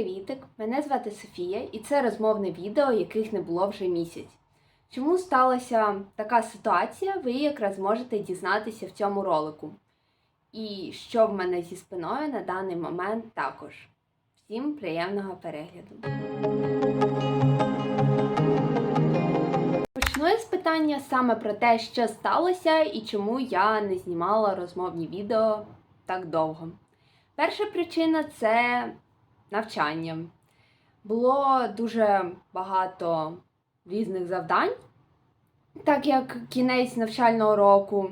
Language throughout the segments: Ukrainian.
привітик! Мене звати Софія, і це розмовне відео, яких не було вже місяць. Чому сталася така ситуація, ви якраз можете дізнатися в цьому ролику. І що в мене зі спиною на даний момент також. Всім приємного перегляду. Почну з питання саме про те, що сталося і чому я не знімала розмовні відео так довго. Перша причина це навчання. Було дуже багато різних завдань, так як кінець навчального року.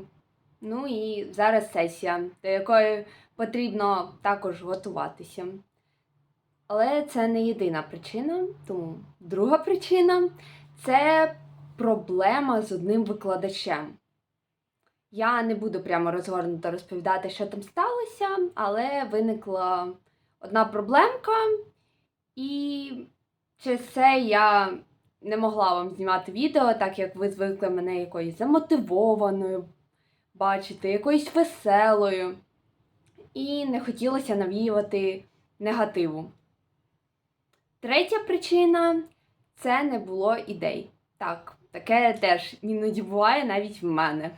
Ну і зараз сесія, до якої потрібно також готуватися. Але це не єдина причина. Тому друга причина це проблема з одним викладачем. Я не буду прямо розгорнуто розповідати, що там сталося, але виникла одна проблемка, і через це я не могла вам знімати відео, так як ви звикли мене якоюсь замотивованою бачити, якоюсь веселою. І не хотілося навіювати негативу. Третя причина це не було ідей. Так, таке теж іноді буває навіть в мене.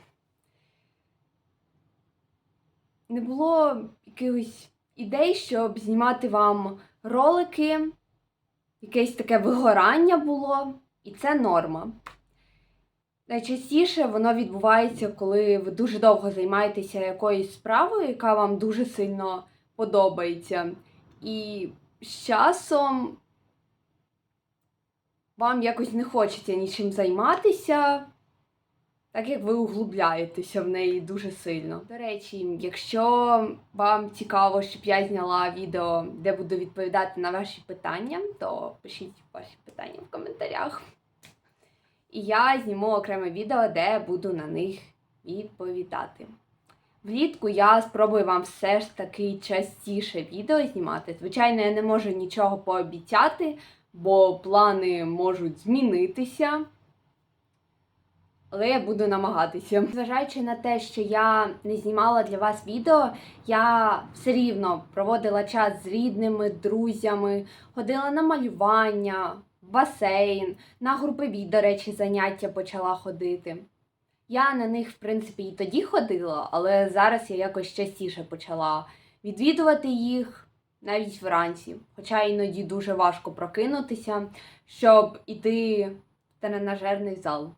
Не було якихось ідей, щоб знімати вам ролики, якесь таке вигорання було, і це норма. Найчастіше воно відбувається, коли ви дуже довго займаєтеся якоюсь справою, яка вам дуже сильно подобається. І з часом вам якось не хочеться нічим займатися, так як ви углубляєтеся в неї дуже сильно. До речі, якщо вам цікаво, щоб я зняла відео, де буду відповідати на ваші питання, то пишіть ваші питання в коментарях. І я зніму окреме відео, де буду на них відповідати. Влітку я спробую вам все ж таки частіше відео знімати. Звичайно, я не можу нічого пообіцяти, бо плани можуть змінитися. Але я буду намагатися. Зважаючи на те, що я не знімала для вас відео, я все рівно проводила час з рідними, друзями, ходила на малювання, басейн, на групові, до речі, заняття почала ходити. Я на них, в принципі, і тоді ходила, але зараз я якось частіше почала відвідувати їх навіть вранці. Хоча іноді дуже важко прокинутися, щоб іти в тренажерний зал.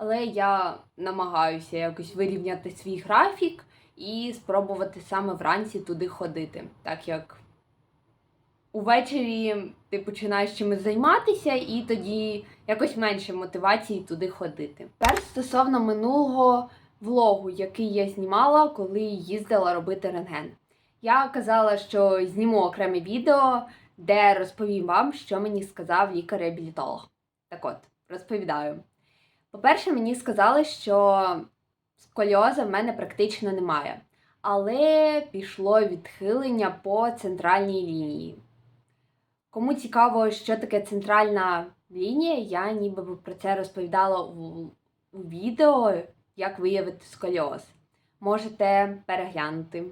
Але я намагаюся якось вирівняти свій графік і спробувати саме вранці туди ходити, так як увечері ти починаєш чимось займатися, і тоді якось менше мотивації туди ходити. Тепер стосовно минулого влогу, який я знімала, коли їздила робити рентген. Я казала, що зніму окреме відео, де розповім вам, що мені сказав лікар-реабілітолог. Так от, розповідаю. По-перше, мені сказали, що сколіоза в мене практично немає, але пішло відхилення по центральній лінії. Кому цікаво, що таке центральна лінія, я ніби би про це розповідала у відео, як виявити сколіоз. Можете переглянути,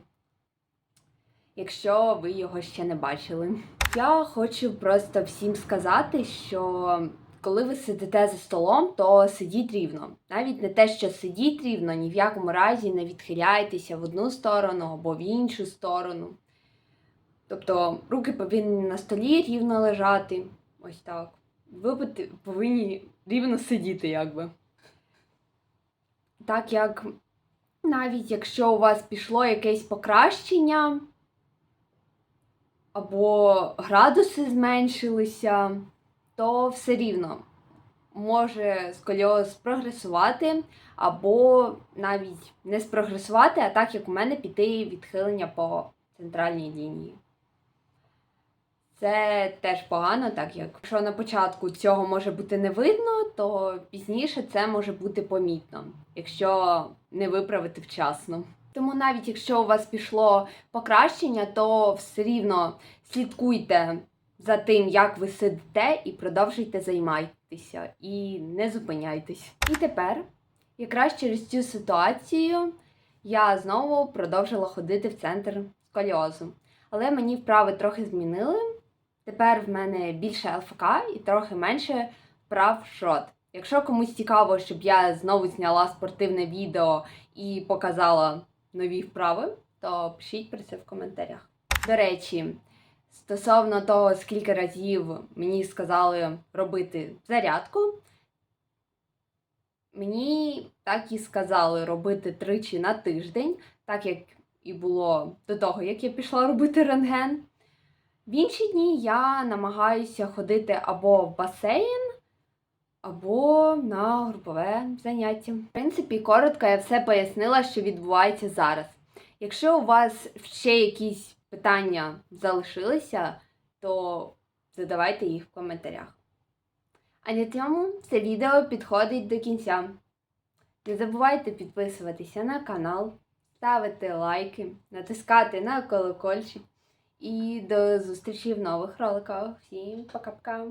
якщо ви його ще не бачили. Я хочу просто всім сказати, що коли ви сидите за столом, то сидіть рівно. Навіть не те, що сидіть рівно, ні в якому разі не відхиляйтеся в одну сторону або в іншу сторону. Тобто руки повинні на столі рівно лежати. Ось так. Ви повинні рівно сидіти, якби. Так як навіть якщо у вас пішло якесь покращення, або градуси зменшилися, то все рівно може сколіоз прогресувати, або навіть не спрогресувати, а так як у мене піти відхилення по центральній лінії. Це теж погано, так як якщо на початку цього може бути не видно, то пізніше це може бути помітно, якщо не виправити вчасно. Тому навіть якщо у вас пішло покращення, то все рівно слідкуйте за тим, як ви сидите, і продовжуйте займатися, і не зупиняйтесь. І тепер, якраз через цю ситуацію, я знову продовжила ходити в центр сколіозу. Але мені вправи трохи змінили. Тепер в мене більше ЛФК і трохи менше вправ в шот. Якщо комусь цікаво, щоб я знову зняла спортивне відео і показала нові вправи, то пишіть про це в коментарях. До речі, стосовно того, скільки разів мені сказали робити зарядку, мені так і сказали робити тричі на тиждень, так як і було до того, як я пішла робити рентген. В інші дні я намагаюся ходити або в басейн, або на групове заняття. В принципі, коротко я все пояснила, що відбувається зараз. Якщо у вас ще якісь питання залишилися, то задавайте їх в коментарях. А на цьому це відео підходить до кінця. Не забувайте підписуватися на канал, ставити лайки, натискати на колокольчик. І до зустрічі в нових роликах. Всім пока-пока!